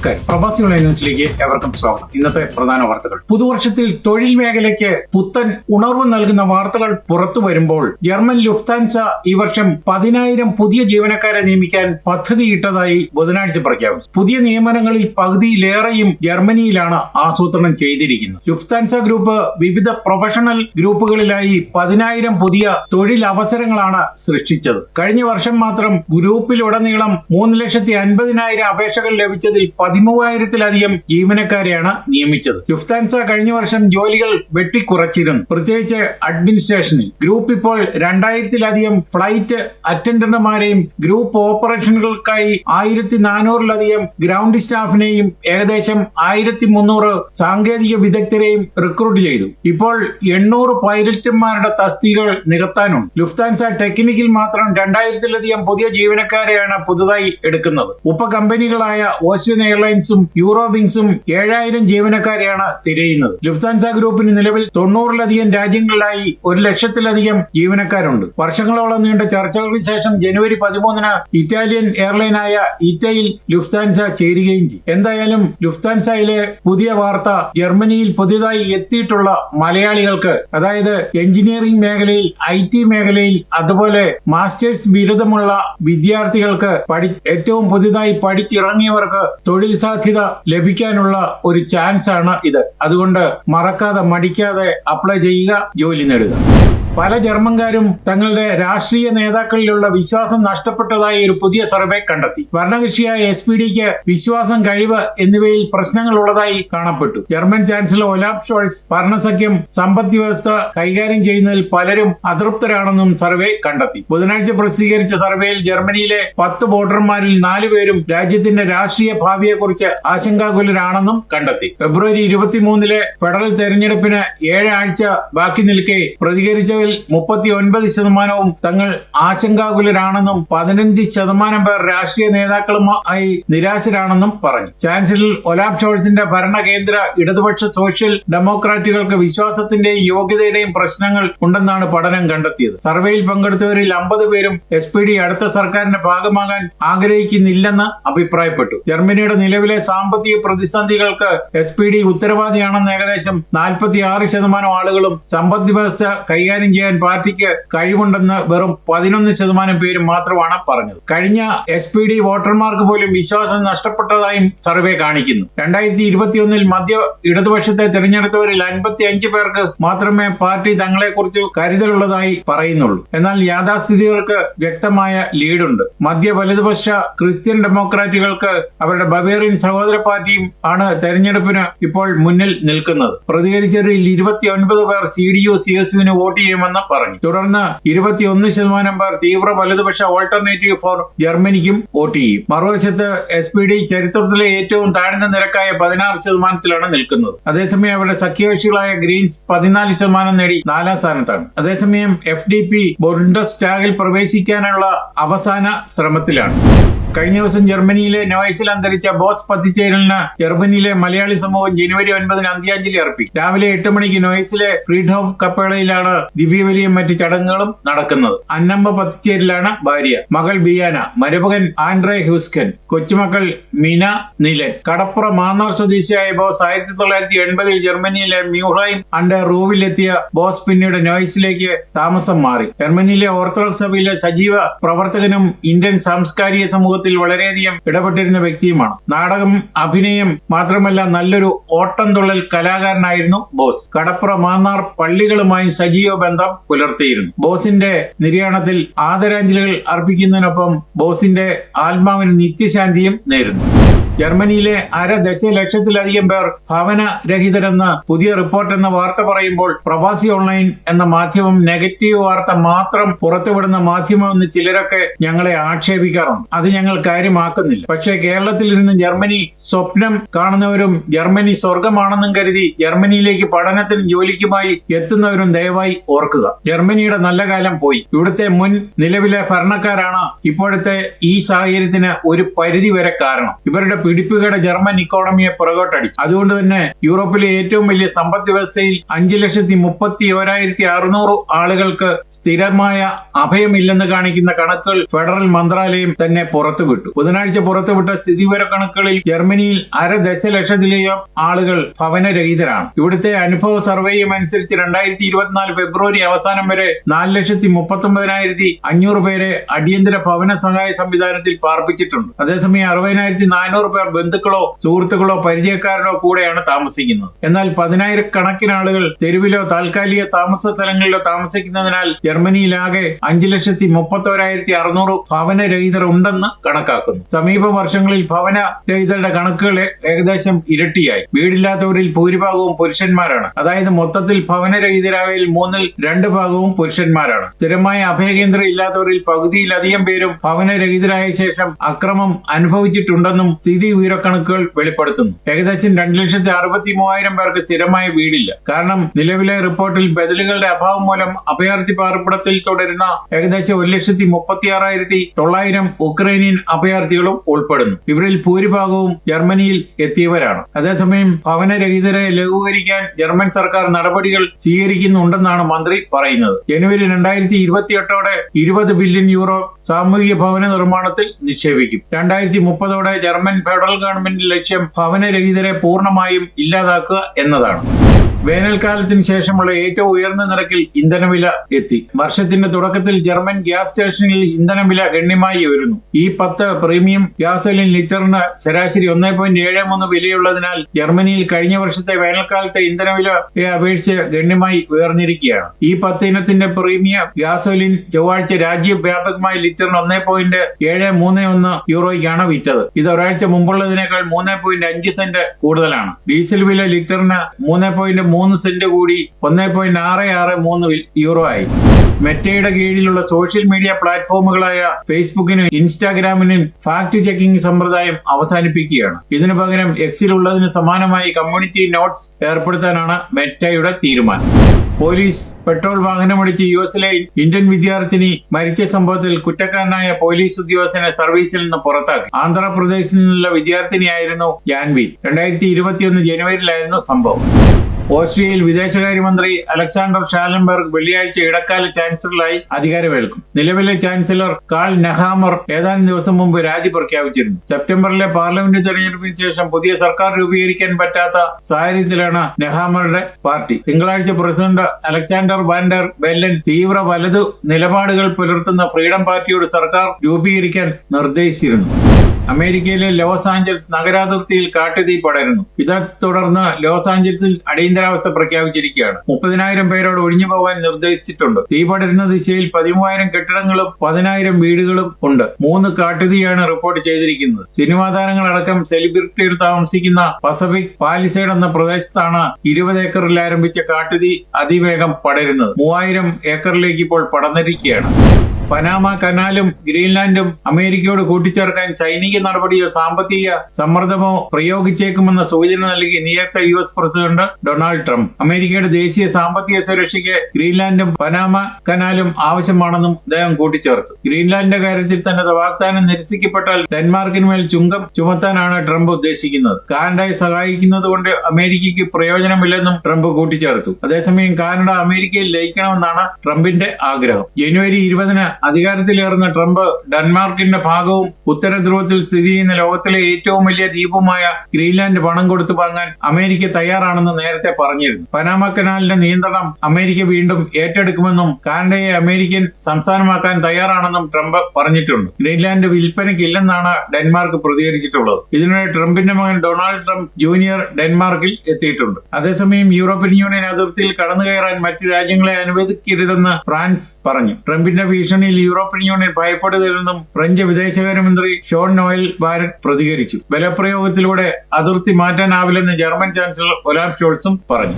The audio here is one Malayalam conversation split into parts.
നമസ്കാരം. പ്രവാസി ഓൺലൈൻ എവർക്കും സ്വാഗതം. ഇന്നത്തെ പ്രധാന വാർത്തകൾ. പുതുവർഷത്തിൽ തൊഴിൽ മേഖലയ്ക്ക് പുത്തൻ ഉണർവ് നൽകുന്ന വാർത്തകൾ പുറത്തു വരുമ്പോൾ ജർമ്മൻ ലുഫ്താൻസ ഈ വർഷം പതിനായിരം പുതിയ ജീവനക്കാരെ നിയമിക്കാൻ പദ്ധതിയിട്ടതായി ബുധനാഴ്ച പ്രഖ്യാപിച്ചു. പുതിയ നിയമനങ്ങളിൽ പകുതിയിലേറെയും ജർമ്മനിയിലാണ് ആസൂത്രണം ചെയ്തിരിക്കുന്നത്. ലുഫ്താൻസ ഗ്രൂപ്പ് വിവിധ പ്രൊഫഷണൽ ഗ്രൂപ്പുകളിലായി പതിനായിരം പുതിയ തൊഴിലവസരങ്ങളാണ് സൃഷ്ടിച്ചത്. കഴിഞ്ഞ വർഷം മാത്രം ഗ്രൂപ്പിലുടനീളം മൂന്ന് ലക്ഷത്തി അൻപതിനായിരം അപേക്ഷകൾ ലഭിച്ചതിൽ പതിമൂവായിരത്തിലധികം ജീവനക്കാരെയാണ് നിയമിച്ചത്. ലുഫ്താൻസ കഴിഞ്ഞ വർഷം ജോലികൾ വെട്ടിക്കുറച്ചിരുന്നു. പ്രത്യേകിച്ച് അഡ്മിനിസ്ട്രേഷനിൽ. ഗ്രൂപ്പ് ഇപ്പോൾ രണ്ടായിരത്തിലധികം ഫ്ലൈറ്റ് അറ്റൻഡന്റുമാരെയും ഗ്രൂപ്പ് ഓപ്പറേഷനുകൾക്കായി ആയിരത്തി നാനൂറിലധികം ഗ്രൗണ്ട് സ്റ്റാഫിനെയും ഏകദേശം ആയിരത്തി മുന്നൂറ് സാങ്കേതിക വിദഗ്ധരെയും റിക്രൂട്ട് ചെയ്തു. ഇപ്പോൾ എണ്ണൂറ് പൈലറ്റുമാരുടെ തസ്തികൾ നികത്താനുണ്ട്. ലുഫ്താൻസ ടെക്നിക്കിൽ മാത്രം രണ്ടായിരത്തിലധികം പുതിയ ജീവനക്കാരെയാണ് പുതുതായി എടുക്കുന്നത്. ഉപകമ്പനികളായ ഓസ്ട്രിയൻ എയർലൈൻസും യൂറോവിങ്സും ഏഴായിരം ജീവനക്കാരെയാണ് തിരയുന്നത്. ലുഫ്താൻസ ഗ്രൂപ്പിന് നിലവിൽ തൊണ്ണൂറിലധികം രാജ്യങ്ങളിലായി ഒരു ലക്ഷത്തിലധികം ജീവനക്കാരുണ്ട്. വർഷങ്ങളോളം നീണ്ട ചർച്ചകൾക്ക് ശേഷം ജനുവരി പതിമൂന്നിന് ഇറ്റാലിയൻ എയർലൈനായ ഇറ്റയിൽ ലുഫ്താൻസ ചേരുകയും ചെയ്യും എന്തായാലും ലുഫ്താൻസയിലെ പുതിയ വാർത്ത ജർമ്മനിയിൽ പുതിയതായി എത്തിയിട്ടുള്ള മലയാളികൾക്ക് അതായത് എഞ്ചിനീയറിംഗ് മേഖലയിൽ ഐ ടി മേഖലയിൽ അതുപോലെ മാസ്റ്റേഴ്സ് ബിരുദമുള്ള വിദ്യാർത്ഥികൾക്ക് പഠി ഏറ്റവും പുതിയതായി പഠിച്ചിറങ്ങിയവർക്ക് തൊഴിൽ സാധ്യത ലഭിക്കാനുള്ള ഒരു ചാൻസ് ആണ് ഇത്. അതുകൊണ്ട് മറക്കാതെ മടിക്കാതെ അപ്ലൈ ചെയ്യുക ജോലി നേടുക. പല ജർമ്മൻകാരും തങ്ങളുടെ രാഷ്ട്രീയ നേതാക്കളിലുള്ള വിശ്വാസം നഷ്ടപ്പെട്ടതായി ഒരു പുതിയ സർവേ കണ്ടെത്തി. ഭരണകക്ഷിയായ എസ് പി ഡിക്ക് വിശ്വാസം കഴിവ് എന്നിവയിൽ പ്രശ്നങ്ങൾ ഉള്ളതായി കാണപ്പെട്ടു. ജർമ്മൻ ചാൻസലർ ഒലാബ് ഷോൾസ് ഭരണസഖ്യം സമ്പദ് വ്യവസ്ഥ കൈകാര്യം ചെയ്യുന്നതിൽ പലരും അതൃപ്തരാണെന്നും സർവേ കണ്ടെത്തി. ബുധനാഴ്ച പ്രസിദ്ധീകരിച്ച സർവേയിൽ ജർമ്മനിയിലെ പത്ത് വോട്ടർമാരിൽ നാലുപേരും രാജ്യത്തിന്റെ രാഷ്ട്രീയ ഭാവിയെക്കുറിച്ച് ആശങ്കാകുലരാണെന്നും കണ്ടെത്തി. ഫെബ്രുവരി ഇരുപത്തിമൂന്നിലെ ഫെഡറൽ തെരഞ്ഞെടുപ്പിന് ഏഴാഴ്ച ബാക്കി നിൽക്കെ പ്രതികരിച്ചവരിൽ മുപ്പത്തി ഒൻപത് ശതമാനവും തങ്ങൾ ആശങ്കാകുലരാണെന്നും പതിനഞ്ച് ശതമാനം പേർ രാഷ്ട്രീയ നേതാക്കളുമായി നിരാശരാണെന്നും പറഞ്ഞു. ചാൻസലർ ഒലാബ് ഷോൾസിന്റെ ഭരണകേന്ദ്ര ഇടതുപക്ഷ സോഷ്യൽ ഡെമോക്രാറ്റുകൾക്ക് വിശ്വാസത്തിന്റെയും യോഗ്യതയുടെയും പ്രശ്നങ്ങൾ ഉണ്ടെന്നാണ് പഠനം കണ്ടെത്തിയത്. സർവേയിൽ പങ്കെടുത്തവരിൽ അമ്പത് പേരും എസ് പി ഡി അടുത്ത സർക്കാരിന്റെ ഭാഗമാകാൻ ആഗ്രഹിക്കുന്നില്ലെന്ന് അഭിപ്രായപ്പെട്ടു. ജർമ്മനിയുടെ നിലവിലെ സാമ്പത്തിക പ്രതിസന്ധികൾക്ക് എസ് പി ഡി ഉത്തരവാദിയാണെന്ന് ഏകദേശം നാൽപ്പത്തി ആറ് ശതമാനം ആളുകളും സമ്പദ് വ്യവസ്ഥ കൈകാര്യം ചെയ്യാൻ പാർട്ടിക്ക് കഴിവുണ്ടെന്ന് വെറും പതിനൊന്ന് ശതമാനം പേര് മാത്രമാണ് പറഞ്ഞത്. കഴിഞ്ഞ എസ് പി ഡി വോട്ടർമാർക്ക് പോലും വിശ്വാസം നഷ്ടപ്പെട്ടതായും സർവേ കാണിക്കുന്നു. രണ്ടായിരത്തി ഇരുപത്തിയൊന്നിൽ മധ്യ ഇടതുപക്ഷത്തെ തിരഞ്ഞെടുത്തവരിൽ അൻപത്തി അഞ്ച് പേർക്ക് മാത്രമേ പാർട്ടി തങ്ങളെക്കുറിച്ച് കരുതലുള്ളതായി പറയുന്നുള്ളൂ. എന്നാൽ യാഥാസ്ഥിതികൾക്ക് വ്യക്തമായ ലീഡുണ്ട്. മധ്യ വലതുപക്ഷ ക്രിസ്ത്യൻ ഡെമോക്രാറ്റുകൾക്ക് അവരുടെ ബവേറിയൻ സഹോദര പാർട്ടിയും ആണ് തെരഞ്ഞെടുപ്പിന് ഇപ്പോൾ മുന്നിൽ നിൽക്കുന്നത്. പ്രതികരിച്ചവരിൽ ഇരുപത്തിയൊൻപത് പേർ C D U C S യുവിന് vote ചെയ്യുമെന്ന് പറഞ്ഞു. തുടർന്ന് ഇരുപത്തിയൊന്ന് ശതമാനം പേർ തീവ്ര വലതുപക്ഷ ഓൾട്ടർനേറ്റീവ് ഫോർ ജർമ്മനിക്കും വോട്ട് ചെയ്യും. മറുവശത്ത് എസ് പി ഡി ചരിത്രത്തിലെ ഏറ്റവും താഴ്ന്ന നിരക്കായ പതിനാറ് ശതമാനത്തിലാണ് നിൽക്കുന്നത്. അതേസമയം അവരുടെ സഖ്യകക്ഷികളായ ഗ്രീൻസ് പതിനാല് ശതമാനം നേടി നാലാം സ്ഥാനത്താണ്. അതേസമയം എഫ് ഡി പി ബുണ്ടസ്റ്റാഗിൽ പ്രവേശിക്കാനുള്ള അവസാന ശ്രമത്തിലാണ്. കഴിഞ്ഞ ദിവസം ജർമ്മനിയിലെ നോയ്സിൽ അന്തരിച്ച ബോസ് പത്തിച്ചേരലിന് ജർമ്മനിയിലെ മലയാളി സമൂഹം ജനുവരി ഒൻപതിന് അന്ത്യാഞ്ജലി അർപ്പിക്കും രാവിലെ എട്ട് മണിക്ക് നോയ്സിലെ ഫ്രീഡ്ഹോഫ് കപ്പേളയിലാണ് ദിവ്യബലിയും മറ്റ് ചടങ്ങുകളും നടക്കുന്നത്. അന്നമ്മ പത്തിച്ചേരിലാണ് ഭാര്യ. മകൾ ബിയാന. മരുമകൻ ആൻഡ്രേ ഹ്യൂസ്കൻ. കൊച്ചുമക്കൾ മിന നിലൻ. കടപ്പുറ മാന്നാർ സ്വദേശിയായ ബോസ് ആയിരത്തി തൊള്ളായിരത്തി എൺപതിൽ ജർമ്മനിയിലെ മ്യൂഹൈം അണ്ടർ റൂവിലെത്തിയ ബോസ് പിന്നീട് നോയ്സിലേക്ക് താമസം മാറി. ജർമ്മനിയിലെ ഓർത്തഡോക്സ് സഭയിലെ സജീവ പ്രവർത്തകനും ഇന്ത്യൻ സാംസ്കാരിക സമൂഹത്തിൽ വളരെയധികം ഇടപെട്ടിരുന്ന വ്യക്തിയുമാണ്. നാടകം അഭിനയം മാത്രമല്ല നല്ലൊരു ഓട്ടംതുള്ളൽ കലാകാരനായിരുന്നു ബോസ്. കടപ്പുറ മാന്നാർ പള്ളികളുമായി സജീവ ബന്ധം പുലർത്തിയിരുന്നു. ബോസിന്റെ നിര്യാണത്തിൽ ആദരാഞ്ജലികൾ അർപ്പിക്കുന്നതിനൊപ്പം ബോസിന്റെ ആത്മാവിന് നിത്യശാന്തിയും നേരുന്നു. ജർമ്മനിയിലെ അര ദശലക്ഷത്തിലധികം പേർ ഭവന രഹിതരെന്ന് പുതിയ റിപ്പോർട്ട് എന്ന വാർത്ത പറയുമ്പോൾ പ്രവാസി ഓൺലൈൻ എന്ന മാധ്യമം നെഗറ്റീവ് വാർത്ത മാത്രം പുറത്തുവിടുന്ന മാധ്യമം എന്ന് ചിലരൊക്കെ ഞങ്ങളെ ആക്ഷേപിക്കാറുണ്ട്. അത് ഞങ്ങൾ കാര്യമാക്കുന്നില്ല. പക്ഷേ കേരളത്തിൽ ഇരുന്ന് ജർമ്മനി സ്വപ്നം കാണുന്നവരും ജർമ്മനി സ്വർഗമാണെന്നും കരുതി ജർമ്മനിയിലേക്ക് പഠനത്തിനും ജോലിക്കുമായി എത്തുന്നവരും ദയവായി ഓർക്കുക. ജർമ്മനിയുടെ നല്ല കാലം പോയി. ഇവിടുത്തെ മുൻ നിലവിലെ ഭരണക്കാരാണ് ഇപ്പോഴത്തെ ഈ സാഹചര്യത്തിന് ഒരു പരിധി വരെ കാരണം. ഇവരുടെ പിടിപ്പുകേട് ജർമ്മൻ ഇക്കോണമിയെ പുറകോട്ടടിച്ചു. അതുകൊണ്ട് തന്നെ യൂറോപ്പിലെ ഏറ്റവും വലിയ സമ്പദ് വ്യവസ്ഥയിൽ അഞ്ചു ലക്ഷത്തി മുപ്പത്തി ഒരായിരത്തി അറുന്നൂറ് ആളുകൾക്ക് സ്ഥിരമായ അഭയമില്ലെന്ന് കാണിക്കുന്ന കണക്കുകൾ ഫെഡറൽ മന്ത്രാലയം തന്നെ പുറത്തുവിട്ടു. ബുധനാഴ്ച പുറത്തുവിട്ട സ്ഥിതിവിവര കണക്കുകളിൽ ജർമ്മനിയിൽ അര ദശലക്ഷത്തിലേയും ആളുകൾ ഭവനരഹിതരാണ്. ഇവിടുത്തെ അനുഭവ സർവേയും അനുസരിച്ച് രണ്ടായിരത്തി ഇരുപത്തിനാല് ഫെബ്രുവരി അവസാനം വരെ നാല് ലക്ഷത്തി മുപ്പത്തൊമ്പതിനായിരത്തി അഞ്ഞൂറ് പേരെ അടിയന്തര ഭവന സഹായ സംവിധാനത്തിൽ പാർപ്പിച്ചിട്ടുണ്ട്. അതേസമയം അറുപതിനായിരത്തി നാനൂറ് പേർ ബന്ധുക്കളോ സുഹൃത്തുക്കളോ പരിചയക്കാരനോ കൂടെയാണ് താമസിക്കുന്നത്. എന്നാൽ പതിനായിരക്കണക്കിന് ആളുകൾ തെരുവിലോ താൽക്കാലിക താമസ സ്ഥലങ്ങളിലോ താമസിക്കുന്നതിനാൽ ജർമ്മനിയിലാകെ അഞ്ചു ലക്ഷത്തി മുപ്പത്തോരായിരത്തി അറുന്നൂറ് ഭവനരഹിതർ ഉണ്ടെന്ന് കണക്കാക്കുന്നു. സമീപ വർഷങ്ങളിൽ ഭവന രഹിതരുടെ കണക്കുകൾ ഏകദേശം ഇരട്ടിയായി. വീടില്ലാത്തവരിൽ ഭൂരിഭാഗവും പുരുഷന്മാരാണ്. അതായത് മൊത്തത്തിൽ ഭവനരഹിതരായവരിൽ മൂന്നിൽ രണ്ട് ഭാഗവും പുരുഷന്മാരാണ്. സ്ഥിരമായ അഭയകേന്ദ്രം ഇല്ലാത്തവരിൽ പകുതിയിലധികം പേരും ഭവനരഹിതരായ ശേഷം അക്രമം അനുഭവിച്ചിട്ടുണ്ടെന്നും സ്ഥിതി വിവരക്കണക്കുകൾ വെളിപ്പെടുത്തുന്നു. ഏകദേശം രണ്ട് ലക്ഷത്തി അറുപത്തി മൂവായിരം പേർക്ക് സ്ഥിരമായ വീടില്ല. കാരണം നിലവിലെ റിപ്പോർട്ടിൽ ബദലുകളുടെ അഭാവം മൂലം അഭയാർത്ഥി പാർപ്പിടത്തിൽ തുടരുന്ന ഏകദേശം ഒരു ലക്ഷത്തി മുപ്പത്തി ആറായിരത്തി തൊള്ളായിരം ഉക്രൈനിയൻ അഭയാർത്ഥികളും ഉൾപ്പെടുന്നു. ഇവരിൽ ഭൂരിഭാഗവും ജർമ്മനിയിൽ എത്തിയവരാണ്. അതേസമയം ഭവനരഹിതരെ ലഘൂകരിക്കാൻ ജർമ്മൻ സർക്കാർ നടപടികൾ സ്വീകരിക്കുന്നുണ്ടെന്നാണ് മന്ത്രി പറയുന്നത്. ജനുവരി രണ്ടായിരത്തി ഇരുപത്തിയെട്ടോടെ ഇരുപത് ബില്യൺ യൂറോ സാമൂഹിക ഭവന നിർമ്മാണത്തിൽ നിക്ഷേപിക്കും. രണ്ടായിരത്തി മുപ്പതോടെ ജർമ്മൻ ഫെഡറൽ ഗവൺമെന്റ് ലക്ഷ്യം ഭവനരഹിതരെ പൂർണമായും ഇല്ലാതാക്കുക എന്നതാണ്. വേനൽക്കാലത്തിന് ശേഷമുള്ള ഏറ്റവും ഉയർന്ന നിരക്കിൽ ഇന്ധനവില എത്തി. വർഷത്തിന്റെ തുടക്കത്തിൽ ജർമ്മൻ ഗ്യാസ് സ്റ്റേഷനിൽ ഇന്ധനവില ഗണ്യമായി ഉയരുന്നു. ഈ പത്ത് പ്രീമിയം ഗ്യാസോലിൻ ലിറ്ററിന് ശരാശരി ഒന്നേ പോയിന്റ് ഏഴ് മൂന്ന് വിലയുള്ളതിനാൽ ജർമ്മനിയിൽ കഴിഞ്ഞ വർഷത്തെ വേനൽക്കാലത്തെ ഇന്ധനവിലയെ അപേക്ഷിച്ച് ഗണ്യമായി ഉയർന്നിരിക്കുകയാണ്. ഈ പത്ത് ഇനത്തിന്റെ പ്രീമിയം ഗ്യാസോലിൻ ചൊവ്വാഴ്ച രാജ്യവ്യാപകമായി ലിറ്ററിന് ഒന്നേ പോയിന്റ് ഏഴ് മൂന്ന് ഒന്ന് യൂറോയ്ക്കാണ് വിറ്റത്. ഇത് ഒരാഴ്ച മുമ്പുള്ളതിനേക്കാൾ മൂന്ന് പോയിന്റ് അഞ്ച് സെന്റ് കൂടുതലാണ്. ഡീസൽ വില ലിറ്ററിന് മൂന്ന് പോയിന്റ് മൂന്ന് സെന്റ് കൂടി ഒന്നേ പോയിന്റ് ആറ് ആറ് മൂന്ന് യൂറോ ആയി. മെറ്റയുടെ കീഴിലുള്ള സോഷ്യൽ മീഡിയ പ്ലാറ്റ്ഫോമുകളായ ഫേസ്ബുക്കിനും ഇൻസ്റ്റാഗ്രാമിനും ഫാക്ട് ചെക്കിംഗ് സമ്പ്രദായം അവസാനിപ്പിക്കുകയാണ്. ഇതിനു പകരം എക്സിലുള്ളതിന് സമാനമായി കമ്മ്യൂണിറ്റി നോട്ട്സ് ഏർപ്പെടുത്താനാണ് മെറ്റയുടെ തീരുമാനം. പോലീസ് പെട്രോൾ വാഹനമടിച്ച് യു എസിലെ ഇന്ത്യൻ വിദ്യാർത്ഥിനി മരിച്ച സംഭവത്തിൽ കുറ്റക്കാരനായ പോലീസ് ഉദ്യോഗസ്ഥനെ സർവീസിൽ നിന്ന് പുറത്താക്കി. ആന്ധ്രാപ്രദേശിൽ നിന്നുള്ള വിദ്യാർത്ഥിനിയായിരുന്നു ജാൻവി രണ്ടായിരത്തി ഇരുപത്തിയൊന്ന് ജനുവരിയിലായിരുന്നു സംഭവം. ഓസ്ട്രിയയിൽ വിദേശകാര്യമന്ത്രി അലക്സാണ്ടർ ഷാലൻബർഗ് വെള്ളിയാഴ്ച ഇടക്കാല ചാൻസലറായി അധികാരമേൽക്കും. നിലവിലെ ചാൻസലർ കാൾ നെഹാമർ ഏതാനും ദിവസം മുമ്പ് രാജി പ്രഖ്യാപിച്ചിരുന്നു. സെപ്റ്റംബറിലെ പാർലമെന്റ് തെരഞ്ഞെടുപ്പിന് ശേഷം പുതിയ സർക്കാർ രൂപീകരിക്കാൻ പറ്റാത്ത സാഹചര്യത്തിലാണ് നെഹാമറുടെ പാർട്ടി. തിങ്കളാഴ്ച president Alexander Van der Bellen തീവ്ര വലതു നിലപാടുകൾ പുലർത്തുന്ന ഫ്രീഡം പാർട്ടിയോട് സർക്കാർ രൂപീകരിക്കാൻ നിർദ്ദേശിച്ചിരുന്നു. അമേരിക്കയിലെ ലോസ് ആഞ്ചൽസ് നഗരാതിർത്തിയിൽ കാട്ടുതീ പടരുന്നു. ഇതേ തുടർന്ന് ലോസ് ആഞ്ചൽസിൽ അടിയന്തരാവസ്ഥ പ്രഖ്യാപിച്ചിരിക്കുകയാണ്. മുപ്പതിനായിരം പേരോട് ഒഴിഞ്ഞു പോകാൻ നിർദ്ദേശിച്ചിട്ടുണ്ട്. തീ പടരുന്ന ദിശയിൽ പതിമൂവായിരം കെട്ടിടങ്ങളും പതിനായിരം വീടുകളും ഉണ്ട്. മൂന്ന് കാട്ടുതീയാണ് റിപ്പോർട്ട് ചെയ്തിരിക്കുന്നത്. സിനിമാ താരങ്ങളടക്കം സെലിബ്രിറ്റികൾ താമസിക്കുന്ന പസഫിക് പാലിസൈഡ് എന്ന പ്രദേശത്താണ് ഇരുപത് ഏക്കറിൽ ആരംഭിച്ച കാട്ടുതീ അതിവേഗം പടരുന്നത്. മൂവായിരം ഏക്കറിലേക്ക് ഇപ്പോൾ പടർന്നിരിക്കുകയാണ്. പനാമ കനാലും ഗ്രീൻലാൻഡും അമേരിക്കയോട് കൂട്ടിച്ചേർക്കാൻ സൈനിക നടപടിയോ സാമ്പത്തിക സമ്മർദ്ദമോ പ്രയോഗിച്ചേക്കുമെന്ന സൂചന നൽകി നിയുക്ത U S president Donald Trump. അമേരിക്കയുടെ ദേശീയ സാമ്പത്തിക സുരക്ഷയ്ക്ക് ഗ്രീൻലാൻഡും പനാമ കനാലും ആവശ്യമാണെന്നും അദ്ദേഹം കൂട്ടിച്ചേർത്തു. ഗ്രീൻലാൻഡിന്റെ കാര്യത്തിൽ തന്നെ വാഗ്ദാനം നിരസിക്കപ്പെട്ടാൽ ഡെൻമാർക്കിന് മേൽ ചുങ്കം ചുമത്താനാണ് ട്രംപ് ഉദ്ദേശിക്കുന്നത്. കാനഡയെ സഹായിക്കുന്നത് കൊണ്ട് അമേരിക്കയ്ക്ക് പ്രയോജനമില്ലെന്നും ട്രംപ് കൂട്ടിച്ചേർത്തു. അതേസമയം കാനഡ അമേരിക്കയിൽ ലയിക്കണമെന്നാണ് ട്രംപിന്റെ ആഗ്രഹം. ജനുവരി ഇരുപതിന് അധികാരത്തിലേറുന്ന ട്രംപ് ഡെൻമാർക്കിന്റെ ഭാഗവും ഉത്തര ധ്രുവത്തിൽ സ്ഥിതി ചെയ്യുന്ന ലോകത്തിലെ ഏറ്റവും വലിയ ദ്വീപുമായ ഗ്രീൻലാൻഡ് പണം കൊടുത്തു വാങ്ങാൻ അമേരിക്ക തയ്യാറാണെന്ന് നേരത്തെ പറഞ്ഞിരുന്നു. പനാമ കനാലിന്റെ നിയന്ത്രണം അമേരിക്ക വീണ്ടും ഏറ്റെടുക്കുമെന്നും കാനഡയെ അമേരിക്കൻ സംസ്ഥാനമാക്കാൻ തയ്യാറാണെന്നും ട്രംപ് പറഞ്ഞിട്ടുണ്ട്. ഗ്രീൻലാൻഡ് വിൽപ്പനയ്ക്കില്ലെന്നാണ് ഡെൻമാർക്ക് പ്രതികരിച്ചിട്ടുള്ളത്. ഇതിനിടെ ട്രംപിന്റെ മകൻ ഡൊണാൾഡ് ട്രംപ് ജൂനിയർ ഡെൻമാർക്കിൽ എത്തിയിട്ടുണ്ട്. അതേസമയം യൂറോപ്യൻ യൂണിയൻ അതിർത്തിയിൽ കടന്നുകയറാൻ മറ്റു രാജ്യങ്ങളെ അനുവദിക്കരുതെന്ന് ഫ്രാൻസ് പറഞ്ഞു. ട്രംപിന്റെ ഭീഷണിയിൽ യൂറോപ്യൻ യൂണിയൻ ഭയപ്പെടുകയെന്നും ഫ്രഞ്ച് വിദേശകാര്യമന്ത്രി ഷോൺ നോയൽ ബാരറ്റ് പ്രതികരിച്ചു. ബലപ്രയോഗത്തിലൂടെ അതിർത്തി മാറ്റാനാവില്ലെന്ന് ജർമ്മൻ ചാൻസലർ ഒലാബ് ഷോൾസും പറഞ്ഞു.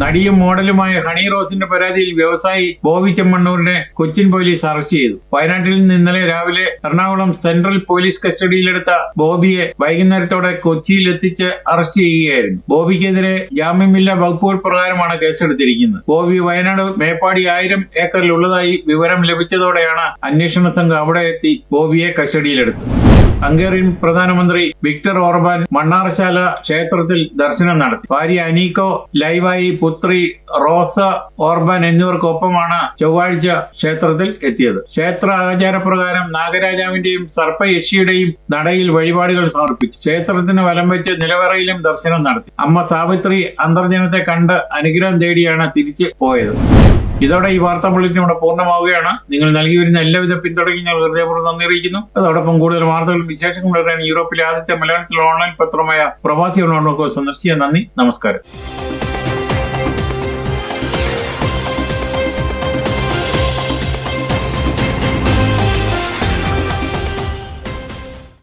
നടിയും മോഡലുമായ ഹണി റോസിന്റെ പരാതിയിൽ വ്യവസായി ബോബി ചെമ്മണ്ണൂരിനെ കൊച്ചിൻ പോലീസ് അറസ്റ്റ് ചെയ്തു. വയനാട്ടിൽ നിന്ന് ഇന്നലെ രാവിലെ എറണാകുളം സെൻട്രൽ പോലീസ് കസ്റ്റഡിയിലെടുത്ത ബോബിയെ വൈകുന്നേരത്തോടെ കൊച്ചിയിൽ എത്തിച്ച് അറസ്റ്റ് ചെയ്യുകയായിരുന്നു. ബോബിക്കെതിരെ ജാമ്യമില്ലാ വകുപ്പുകൾ പ്രകാരമാണ് കേസെടുത്തിരിക്കുന്നത്. ബോബി വയനാട് മേപ്പാടി ആയിരം ഏക്കറിലുള്ളതായി വിവരം ലഭിച്ചതോടെയാണ് അന്വേഷണ സംഘം അവിടെ എത്തി ബോബിയെ കസ്റ്റഡിയിലെടുത്തത്. ഹംഗേറിയൻ പ്രധാനമന്ത്രി വിക്ടർ ഓർബാൻ മണ്ണാർശാല ക്ഷേത്രത്തിൽ ദർശനം നടത്തി. ഭാര്യ അനീക്കോ ലൈവായി പുത്രി റോസ ഓർബാൻ എന്നിവർക്കൊപ്പമാണ് ചൊവ്വാഴ്ച ക്ഷേത്രത്തിൽ എത്തിയത്. ക്ഷേത്ര ആചാരപ്രകാരം നാഗരാജാവിന്റെയും സർപ്പയക്ഷിയുടെയും നടയിൽ വഴിപാടുകൾ സമർപ്പിച്ചു. ക്ഷേത്രത്തിന് വലം വെച്ച് നിലവറയിലും ദർശനം നടത്തി. അമ്മ സാവിത്രി അന്തർജനത്തെ കണ്ട് അനുഗ്രഹം തേടിയാണ് തിരിച്ചു പോയത്. ഇതോടെ ഈ വാർത്താ ബുള്ളറ്റിൻ ഇവിടെ പൂർണമാവുകയാണ്. നിങ്ങൾ നൽകി വരുന്ന എല്ലാവിധ പിന്തുണയ്ക്കും ഞങ്ങൾ ഹൃദയപൂർവം നന്ദി അറിയിക്കുന്നു. അതോടൊപ്പം കൂടുതൽ വാർത്തകളും വിശേഷങ്ങളും യൂറോപ്പിലെ ആദ്യത്തെ മലയാളത്തിലുള്ള ഓൺലൈൻ പത്രമായ പ്രവാസി സന്ദർശിക്കാൻ നന്ദി. നമസ്കാരം.